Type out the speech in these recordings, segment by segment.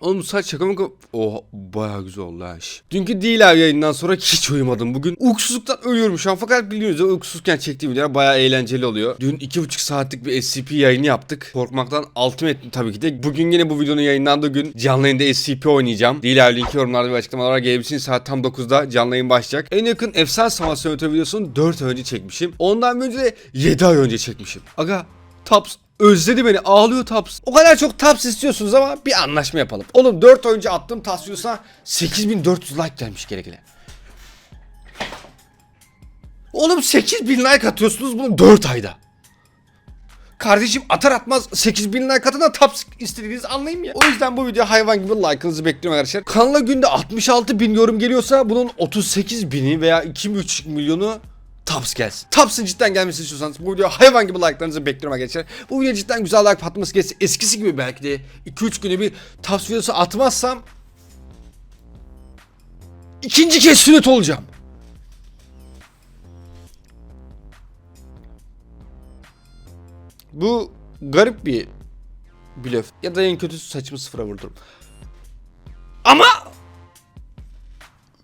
Oğlum saç şaka mı? Oha bayağı güzel oldu ha iş. Dünkü değil abi yayından sonra hiç uyumadım. Bugün uykusuzluktan ölüyorum şu an. Fakat biliyorsunuz uykusuzken çektiğim videolar bayağı eğlenceli oluyor. Dün iki buçuk saatlik bir SCP yayını yaptık. Korkmaktan altım ettim tabii ki de. Bugün yine bu videonun yayınlandığı gün canlı yayında SCP oynayacağım. Değil abi linki yorumlarda ve açıklamalara gelebilirsiniz. Saat tam 9'da canlı yayın başlayacak. En yakın efsane savaş simülatörü videosunu 4 ay önce çekmişim. Ondan önce de 7 ay önce çekmişim. Aga Taps özledi beni ağlıyor Taps. O kadar çok Taps istiyorsunuz ama bir anlaşma yapalım. Oğlum 4 ay önce attığım videosuna 8400 like gelmiş gele. Oğlum 8000 like atıyorsunuz bunu 4 ayda. Kardeşim atar atmaz 8000 like atın da Taps istediğinizi anlayayım ya. O yüzden bu video hayvan gibi like'ınızı bekliyorum arkadaşlar. Kanala günde 66 bin yorum geliyorsa bunun 38 bini veya 2,5 milyonu Taps gelsin. Taps'ın cidden gelmesini istiyorsanız bu video hayvan gibi like'larınızı bekliyorum arkadaşlar. Bu video cidden güzel like patlaması gelsin. Eskisi gibi belki de 2-3 güne bir Taps videosu atmazsam ikinci kez sünnet olacağım. Bu garip bir blöf. Ya da en kötüsü saçımı sıfıra vurdurum. Ama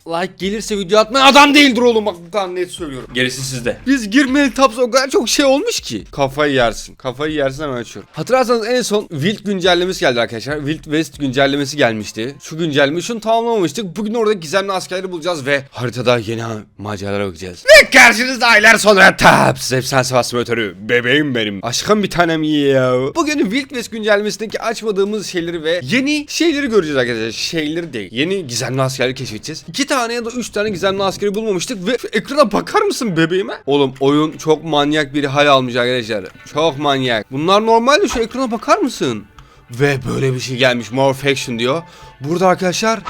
like gelirse video atmayan adam değildir oğlum bak bu kadar net söylüyorum. Gerisi sizde. Biz girmeli taps o kadar çok şey olmuş ki. Kafayı yersin. Kafayı yersin hemen açıyorum. Hatırlarsanız en son Wild güncellemesi geldi arkadaşlar. Wild West güncellemesi gelmişti. Şu güncelleme şunu tamamlamamıştık. Bugün orada gizemli askerleri bulacağız ve haritada yeni maceralara bakacağız. Ve karşınızda aylar sonra Taps. Efsane savaş simülatörü. Bebeğim benim. Aşkım bir tanem ya. Bugün Wild West güncellemesindeki açmadığımız şeyleri ve yeni şeyleri göreceğiz arkadaşlar. Şeyleri değil. Yeni gizemli askerleri keşfedeceğiz. İki tane ya da üç tane gizemli askeri bulmamıştık ve ekrana bakar mısın bebeğime? Oğlum oyun çok manyak bir hal almış arkadaşlar. Çok manyak. Bunlar normalde şu ekrana bakar mısın? Ve böyle bir şey gelmiş. More Faction diyor. Burada arkadaşlar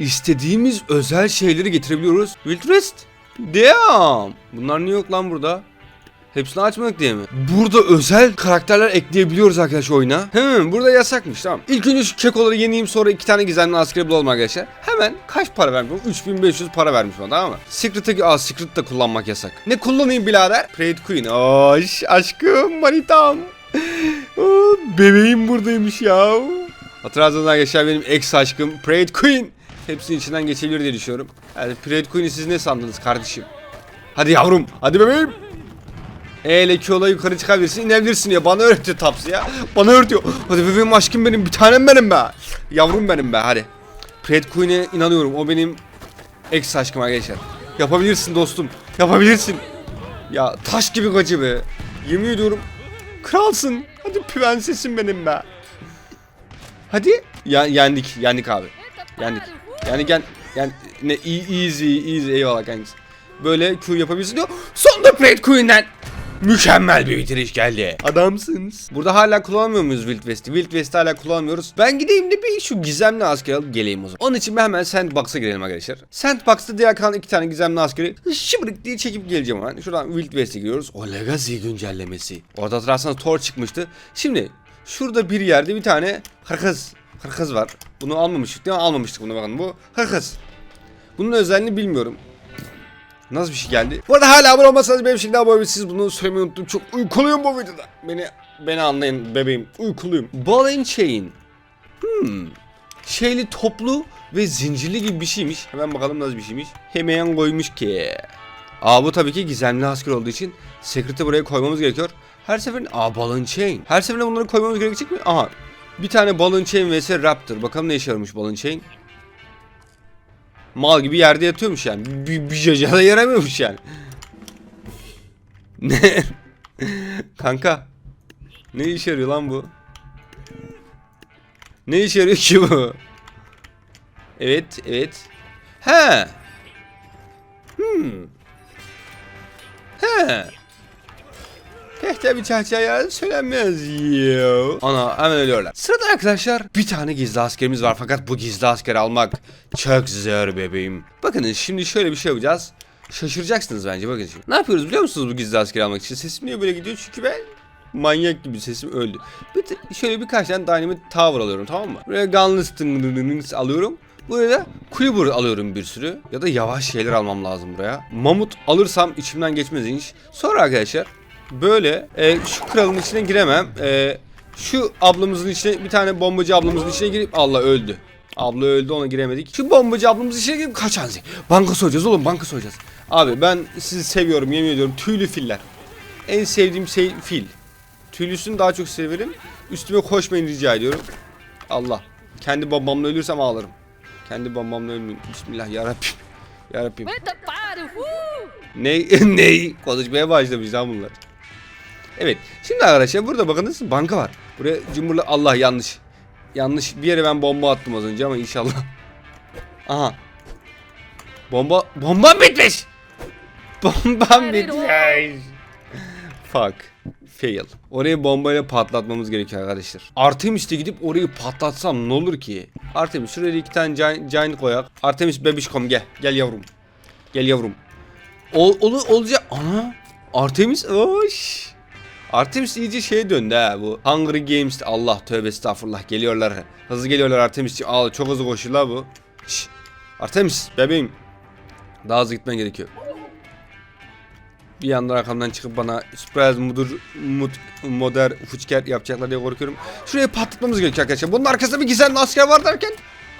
istediğimiz özel şeyleri getirebiliyoruz. Wild West. Damn. Bunlar niye yok lan burada? Hepsini açmadık diye mi? Burada özel karakterler ekleyebiliyoruz arkadaş oyuna. Hemen burada yasakmış tamam. İlk önce şu kekoları yeneyim sonra iki tane gizemli askeri bulalım arkadaşlar. Hemen kaç para vermiş? 3500 para vermiş bana tamam mı? Secret'ı aa Secret de kullanmak yasak. Ne kullanayım birader? Parade Queen. Aş, aşkım manitam. Bebeğim buradaymış ya. Hatırlarsanız arkadaşlar benim ex aşkım Parade Queen. Hepsinin içinden geçebilir diye düşünüyorum. Yani Parade Queen'i siz ne sandınız kardeşim? Hadi yavrum, hadi bebeğim. Eyle ki ola yukarı çıkabilirsin inebilirsin ya bana öğretiyor Taps ya. Bana öğretiyor. Hadi bebeğim aşkım benim bir tanem benim be. Yavrum benim be hadi. Pred Queen'e inanıyorum. O benim Ex aşkım arkadaşlar. Yapabilirsin dostum yapabilirsin. Ya taş gibi gacı be. Yemin ediyorum Kralsın. Hadi prensesim benim be. Hadi. Ya, yendik yendik abi. Yendik. Yani gel yani ne e- easy easy eyvallah kankası Böyle Q yapabilirsin diyor. Sonunda Pred Queen'den Mükemmel bir bitiriş geldi. Adamsınız. Burada hala kullanmıyor muyuz Wild West'i? Wild West'i hala kullanmıyoruz. Ben gideyim de bir şu gizemli asker alıp geleyim o zaman. Onun için ben hemen Sandbox'a girelim arkadaşlar. Sandbox'ta diğer kalan iki tane gizemli askeri şıbrık diye çekip geleceğim hemen. Şuradan Wild West'e giriyoruz. O Legacy güncellemesi. Orada hatırlarsanız Thor çıkmıştı. Şimdi şurada bir yerde bir tane hırkız. Hırkız var. Bunu almamıştık değil mi? Almamıştık bunu bakın. Bu hırkız. Bunun özelliğini bilmiyorum. Nasıl bir şey geldi? Bu arada hala abone olmasanız benim şekilde abone. Siz bunu söylemeyi unuttum. Çok uykuluyum bu videoda. Beni beni anlayın bebeğim. Uykuluyum. Ball and chain. Hmm. Şeyli toplu ve zincirli gibi bir şeymiş. Hemen bakalım nasıl bir şeymiş. Hemen koymuş ki. Aa bu tabii ki gizemli asker olduğu için Secret'i buraya koymamız gerekiyor. Her seferinde aa ball and chain. Her seferinde bunları koymamız gerekecek mi? Aha. Bir tane ball and chain vs Raptor. Bakalım ne işe yaramış ball and chain. Mal gibi yerde yatıyormuş yani. Bir, bir çocuğa da yaramıyormuş yani. Ne? Kanka. Ne işe yarıyor lan bu? Ne işe yarıyor ki bu? Evet, evet. He. Hmm. He. Tehte bir çahçaya söylenmez yo. Ana hemen ölüyorlar. Sırada arkadaşlar bir tane gizli askerimiz var fakat bu gizli askeri almak çok zor bebeğim. Bakın şimdi şöyle bir şey yapacağız. Şaşıracaksınız bence bakın şimdi. Ne yapıyoruz biliyor musunuz bu gizli askeri almak için? Sesim niye böyle gidiyor? Çünkü ben manyak gibi sesim öldü. Bir şöyle birkaç tane dynamite tower alıyorum tamam mı? Buraya gunless alıyorum. Buraya da Quiver alıyorum bir sürü. Ya da yavaş şeyler almam lazım buraya. Mamut alırsam içimden geçmez inş. Sonra arkadaşlar böyle e, şu kralın içine giremem. E, şu ablamızın içine bir tane bombacı ablamızın içine girip Allah öldü. Abla öldü ona giremedik. Şu bombacı ablamız işe girip kaç. Banka soyacağız oğlum banka soyacağız. Abi ben sizi seviyorum yemin ediyorum. Tüylü filler. En sevdiğim şey fil. Tüylüsünü daha çok severim. Üstüme koşmayın rica ediyorum. Allah. Kendi bombamla ölürsem ağlarım. Kendi bombamla ölmeyeyim. Bismillah yarabbim. Yarabbim. Ney? Ney? Konuşmaya başlamış lan bunlar. Evet. Şimdi arkadaşlar burada bakınız banka var. Buraya cumhurla Allah yanlış. Yanlış bir yere ben bomba attım az önce ama inşallah. Aha. Bomba bombam bitmiş. Bombam bitmiş. Fuck. Fail. Orayı bombayla patlatmamız gerekiyor arkadaşlar. Artemis'te gidip orayı patlatsam ne olur ki? Artemis şuraya iki tane giant, giant koyak. Artemis bebişkom gel. Gel yavrum. Gel yavrum. Ol, olu, olacak. Ana. Artemis. Oş. Artemis iyice şeye döndü ha bu. Hungry Games. Allah tövbe estağfurullah geliyorlar. Hızlı geliyorlar Artemis'ciğim. Aa çok hızlı koşuyorlar bu. Şş. Artemis bebeğim. Daha hızlı gitmen gerekiyor. Bir yandan arkamdan çıkıp bana surprise mudur mut, moder fuçker yapacaklar diye korkuyorum. Şurayı patlatmamız gerekiyor arkadaşlar. Bunun arkasında bir gizemli asker var derken.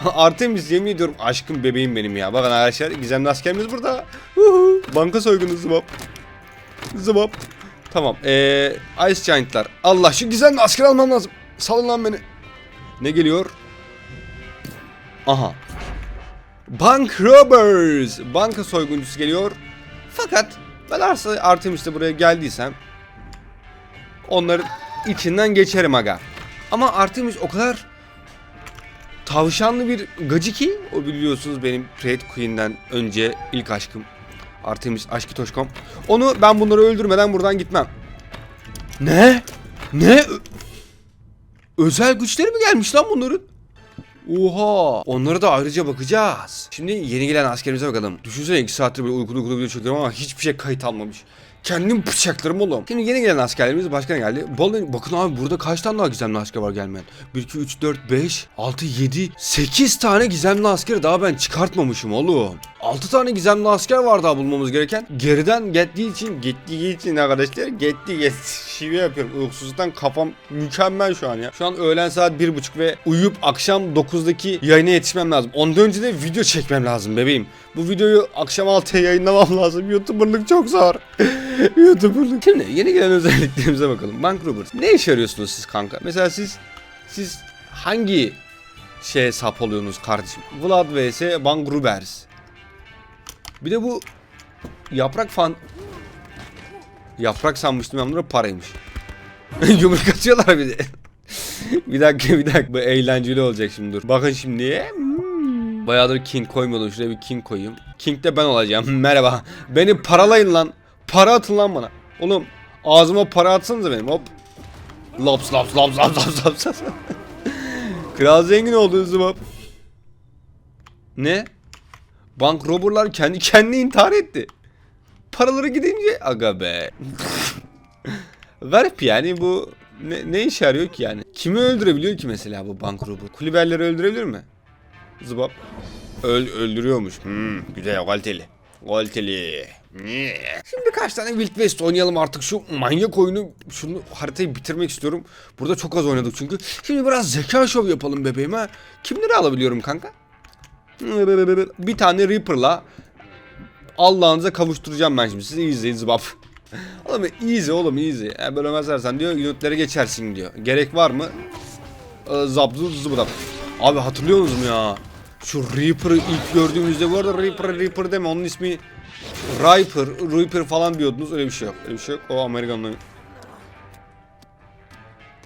Artemis yemin ediyorum aşkım bebeğim benim ya. Bakın arkadaşlar gizemli askerimiz burada. Banka soygunu zıbap. Zıbap. Tamam. Ee, Ice Giant'lar. Allah şu gizemli asker almam lazım. Salın lan beni. Ne geliyor? Aha. Bank Robbers. Banka soyguncusu geliyor. Fakat ben arsa Artemis'te buraya geldiysem onların içinden geçerim aga. Ama Artemis o kadar tavşanlı bir gacı ki o biliyorsunuz benim Red Queen'den önce ilk aşkım. Artemis aşkı toşkom. Onu ben bunları öldürmeden buradan gitmem. Ne? Ne? Özel güçleri mi gelmiş lan bunların? Oha! Onlara da ayrıca bakacağız. Şimdi yeni gelen askerimize bakalım. Düşünsene 2 saattir böyle uykulu uykulu video çekiyorum ama hiçbir şey kayıt almamış. Kendim bıçaklarım oğlum. Şimdi yeni gelen askerlerimiz başkan geldi. Bol- Bakın abi burada kaç tane daha gizemli asker var gelmeyen. 1, 2, 3, 4, 5, 6, 7, 8 tane gizemli asker daha ben çıkartmamışım oğlum. 6 tane gizemli asker var daha bulmamız gereken. Geriden gittiği için, gittiği için arkadaşlar. Gitti gitti. Şive yapıyorum. Uykusuzluktan kafam mükemmel şu an ya. Şu an öğlen saat 1.30 ve uyuyup akşam 9'daki yayına yetişmem lazım. Ondan önce de video çekmem lazım bebeğim. Bu videoyu akşam 6'ya yayınlamam lazım. YouTuber'lık çok zor. YouTuber'lık. Şimdi yeni gelen özelliklerimize bakalım. Bank Robbers. Ne işe yarıyorsunuz siz kanka? Mesela siz siz hangi şeye sap oluyorsunuz kardeşim? Vlad vs Bank Robbers. Bir de bu yaprak fan Yaprak sanmıştım ben bunlara paraymış. Yumruk atıyorlar bir de. bir dakika bir dakika bu eğlenceli olacak şimdi dur. Bakın şimdi. Bayağıdır king koymuyordum. Şuraya bir king koyayım. King de ben olacağım. Merhaba. Beni paralayın lan. Para atın lan bana. Oğlum ağzıma para atsanıza benim hop. Lops lops lops lops lops lops. lops. Kral zengin oldu zıbap. Ne? Bank robberlar kendi kendine intihar etti. Paraları gidince aga be. Garip yani bu ne, ne işe yarıyor ki yani? Kimi öldürebiliyor ki mesela bu bank robber? Kulüberleri öldürebilir mi? Zıbap. Öl, öldürüyormuş. Hmm, güzel kaliteli. Kaliteli. Şimdi kaç tane Wild West oynayalım artık şu manyak oyunu şunu haritayı bitirmek istiyorum. Burada çok az oynadık çünkü. Şimdi biraz zeka şov yapalım bebeğim ha. Kimleri alabiliyorum kanka? Bir tane Reaper'la Allah'ınıza kavuşturacağım ben şimdi. Siz iyi izleyin zıbap. oğlum easy oğlum easy. Yani böyle mesela diyor unitlere geçersin diyor. Gerek var mı? Ee, Zabzu zıbıdap. Abi hatırlıyor musunuz ya? Şu Reaper'ı ilk gördüğümüzde bu arada Reaper Reaper deme onun ismi Riper, Reaper falan diyordunuz öyle bir şey yok. Öyle bir şey yok. O Amerikanlı.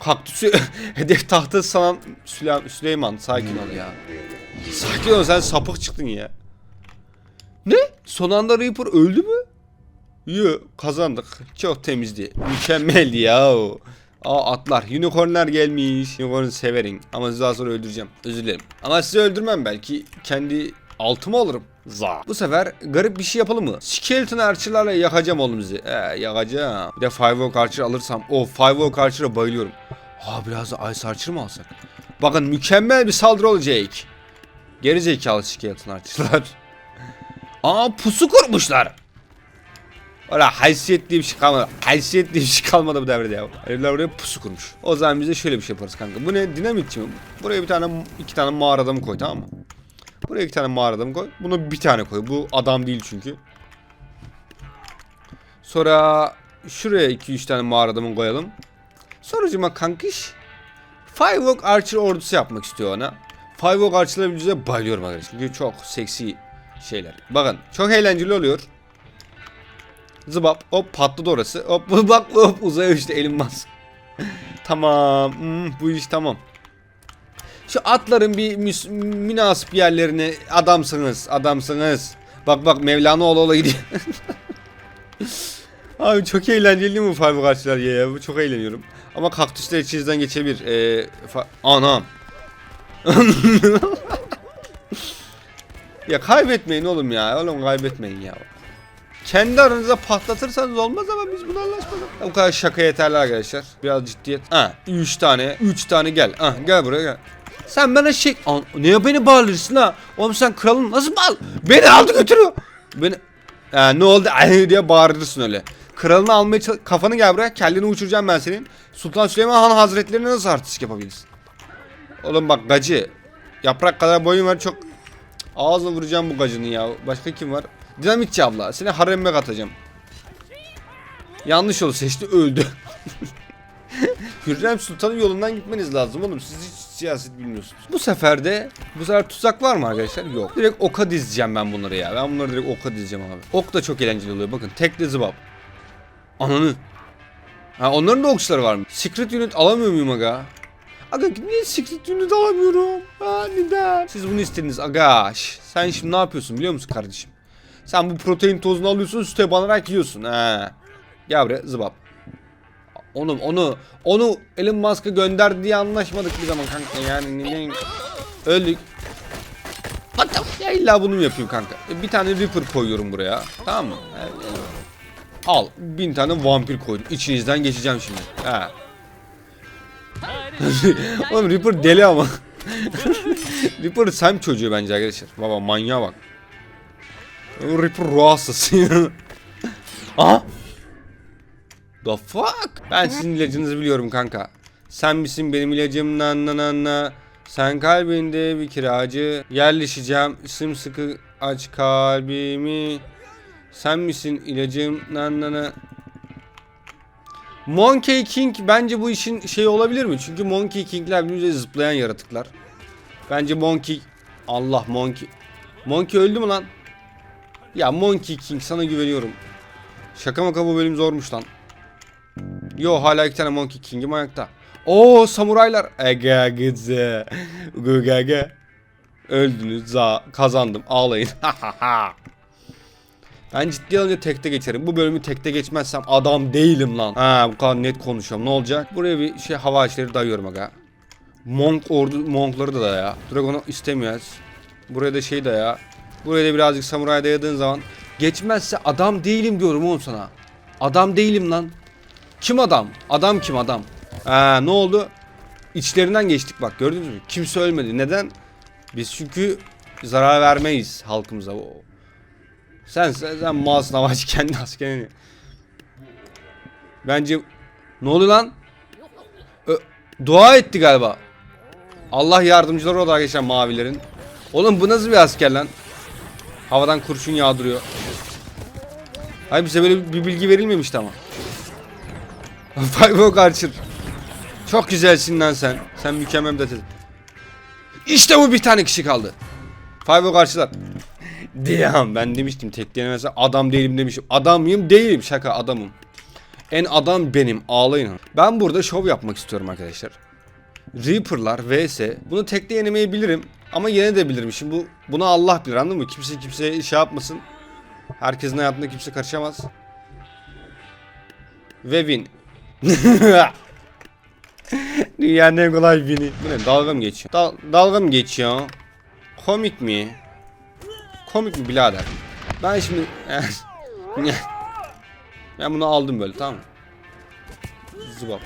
Kaktüsü hedef tahtı sanan Süleyman, Süleyman sakin ol ya. Sakin ol sen sapık çıktın ya. Ne? Son anda Reaper öldü mü? Yo kazandık. Çok temizdi. Mükemmeldi ya o. Aa atlar. Unicornlar gelmiş. Unicorn'u severim. Ama sizi daha sonra öldüreceğim. Özür dilerim. Ama sizi öldürmem belki. Kendi altımı alırım. Za. Bu sefer garip bir şey yapalım mı? Skeleton Archer'larla yakacağım oğlum bizi. Ee, yakacağım. Bir de Five Oak Archer alırsam. O Five Oak Archer'a bayılıyorum. Aa biraz da Ice Archer mı alsak? Bakın mükemmel bir saldırı olacak. Geri zekalı Skeleton Archer'lar. Aa pusu kurmuşlar. Öyle haysiyet diye bir şey kalmadı. Haysiyet diye bir şey kalmadı bu devrede ya. Herifler oraya pusu kurmuş. O zaman biz de şöyle bir şey yaparız kanka. Bu ne? Dinamitçi mi? Buraya bir tane, iki tane mağara adamı koy tamam mı? Buraya iki tane mağara adamı koy. Bunu bir tane koy. Bu adam değil çünkü. Sonra şuraya iki üç tane mağara adamı koyalım. Sonucuma kankiş. Firewalk Archer ordusu yapmak istiyor ona. Firewalk Archer'ları bize bayılıyorum arkadaşlar. Çünkü çok seksi şeyler. Bakın çok eğlenceli oluyor. Zıbap hop patladı orası. Hop bak hop uzaya uçtu Elon Musk. tamam hmm, bu iş tamam. Şu atların bir müs- münasip yerlerine adamsınız adamsınız. Bak bak Mevlana ola ola gidiyor. Abi çok eğlenceli değil mi bu Five karşılar ya, Çok eğleniyorum. Ama kaktüsler içinizden geçebilir. Ee, Anam. ya kaybetmeyin oğlum ya. Oğlum kaybetmeyin ya. Kendi aranızda patlatırsanız olmaz ama biz bunu anlaşmadık. Bu kadar şaka yeterli arkadaşlar. Biraz ciddiyet. Ha, 3 tane, 3 tane gel. Ha, gel buraya gel. Sen bana şey... An Niye beni bağırırsın ha? Oğlum sen kralın nasıl bağır? Beni aldı götürüyor. Beni... Ha, ne oldu Ay diye bağırırsın öyle. Kralını almaya çalış... Kafanı gel buraya. Kelleni uçuracağım ben senin. Sultan Süleyman Han Hazretlerine nasıl artistik yapabilirsin? Oğlum bak gacı. Yaprak kadar boyun var çok... Ağzına vuracağım bu gacını ya. Başka kim var? Dinamitçi abla. Seni haremime katacağım. Yanlış yolu seçti öldü. Hürrem Sultan'ın yolundan gitmeniz lazım oğlum. Siz hiç siyaset bilmiyorsunuz. Bu sefer de bu sefer tuzak var mı arkadaşlar? Yok. Direkt oka dizeceğim ben bunları ya. Ben bunları direkt oka dizeceğim abi. Ok da çok eğlenceli oluyor. Bakın tekli zıbap. Ananı. Ha onların da okçuları var mı? Secret unit alamıyor muyum aga? Aga niye secret unit alamıyorum? Ha neden? Siz bunu istediniz aga. Sen şimdi ne yapıyorsun biliyor musun kardeşim? Sen bu protein tozunu alıyorsun süte banarak yiyorsun. Ha. Gel buraya zıbap. Onu onu onu Elon Musk'a gönder diye anlaşmadık bir zaman kanka yani ne- öldük. Hatta ya illa bunu mu yapayım kanka? E, Bir tane Reaper koyuyorum buraya. Tamam mı? E, e, Al bin tane vampir koydum. İçinizden geçeceğim şimdi. Ha. Oğlum Reaper deli ama. Reaper Sam çocuğu bence arkadaşlar. Baba manyağa bak. Reaper ruh hastası. Aha. The fuck? Ben sizin ilacınızı biliyorum kanka. Sen misin benim ilacım na na na na. Sen kalbinde bir kiracı. Yerleşeceğim sımsıkı aç kalbimi. Sen misin ilacım na na na. Monkey King bence bu işin şey olabilir mi? Çünkü Monkey King'ler birbirine zıplayan yaratıklar. Bence Monkey... Allah Monkey... Monkey öldü mü lan? Ya Monkey King sana güveniyorum. Şaka maka bu bölüm zormuş lan. Yo hala iki tane Monkey King'im ayakta. Oo samuraylar. Ege gıdze. Gugage. Öldünüz. Za kazandım. Ağlayın. ben ciddi alınca tekte geçerim. Bu bölümü tekte geçmezsem adam değilim lan. Ha bu kadar net konuşuyorum. Ne olacak? Buraya bir şey hava işleri dayıyorum aga. Monk ordu monkları da ya. Dragon'u istemiyoruz. Buraya da şey daya. Buraya da birazcık samuray dayadığın zaman geçmezse adam değilim diyorum oğlum sana. Adam değilim lan. Kim adam? Adam kim adam? Ha ne oldu? İçlerinden geçtik bak gördünüz mü? Kimse ölmedi. Neden? Biz çünkü zarar vermeyiz halkımıza. Sen sen, sen malsın amaç kendi askerini. Bence ne oldu lan? Ö- dua etti galiba. Allah yardımcıları oldu arkadaşlar mavilerin. Oğlum bu nasıl bir asker lan? Havadan kurşun yağdırıyor. Hayır bize böyle bir bilgi verilmemişti ama. Five Oak Archer. Çok güzelsin lan sen. Sen mükemmel bir de. İşte bu bir tane kişi kaldı. Five Oak Archer'lar. Damn ben demiştim tek denemezse adam değilim demişim. Adam mıyım? Değilim. Şaka adamım. En adam benim. Ağlayın. Ben burada şov yapmak istiyorum arkadaşlar. Reaper'lar vs. Bunu tekte yenemeyebilirim. Ama yenebilirim. Şimdi bu bunu Allah bilir anladın mı? Kimse kimseye şey yapmasın. Herkesin hayatında kimse karışamaz. Ve win. Dünyanın en kolay win'i. Bu ne dalga mı geçiyor? Dal- dalga mı geçiyor? Komik mi? Komik mi birader? Ben şimdi... ben bunu aldım böyle tamam mı? Zıbap.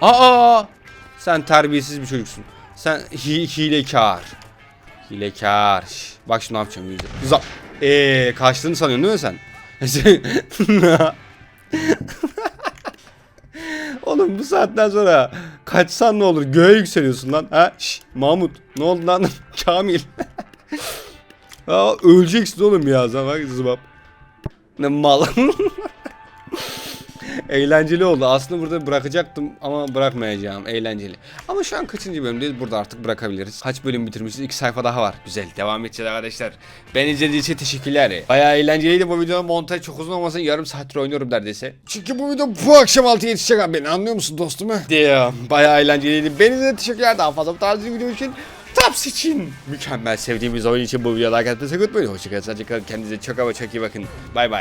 Aa! Sen terbiyesiz bir çocuksun. Sen hi hilekar. Hilekar. Bak şimdi ne yapacağım yüzde. Zap. Eee kaçtığını sanıyorsun değil mi sen? Oğlum bu saatten sonra kaçsan ne olur? Göğe yükseliyorsun lan. Ha? Şş, Mahmut ne oldu lan? Kamil. Aa, öleceksin oğlum birazdan bak zıbap. Ne mal. Eğlenceli oldu. Aslında burada bırakacaktım ama bırakmayacağım. Eğlenceli. Ama şu an kaçıncı bölümdeyiz? Burada artık bırakabiliriz. Kaç bölüm bitirmişiz? İki sayfa daha var. Güzel. Devam edeceğiz arkadaşlar. Ben izlediğiniz için teşekkürler. Bayağı eğlenceliydi bu video. Montaj çok uzun olmasın. Yarım saattir oynuyorum neredeyse. Çünkü bu video bu akşam 6'ya yetişecek abi. Anlıyor musun dostum? Damn. Bayağı eğlenceliydi. Beni de teşekkürler. Daha fazla bu tarz video için Taps için mükemmel sevdiğimiz oyun için bu videoya like atmayı unutmayın. Hoşçakalın. Sadece kalın. Kendinize çok ama çok iyi bakın. Bay bay.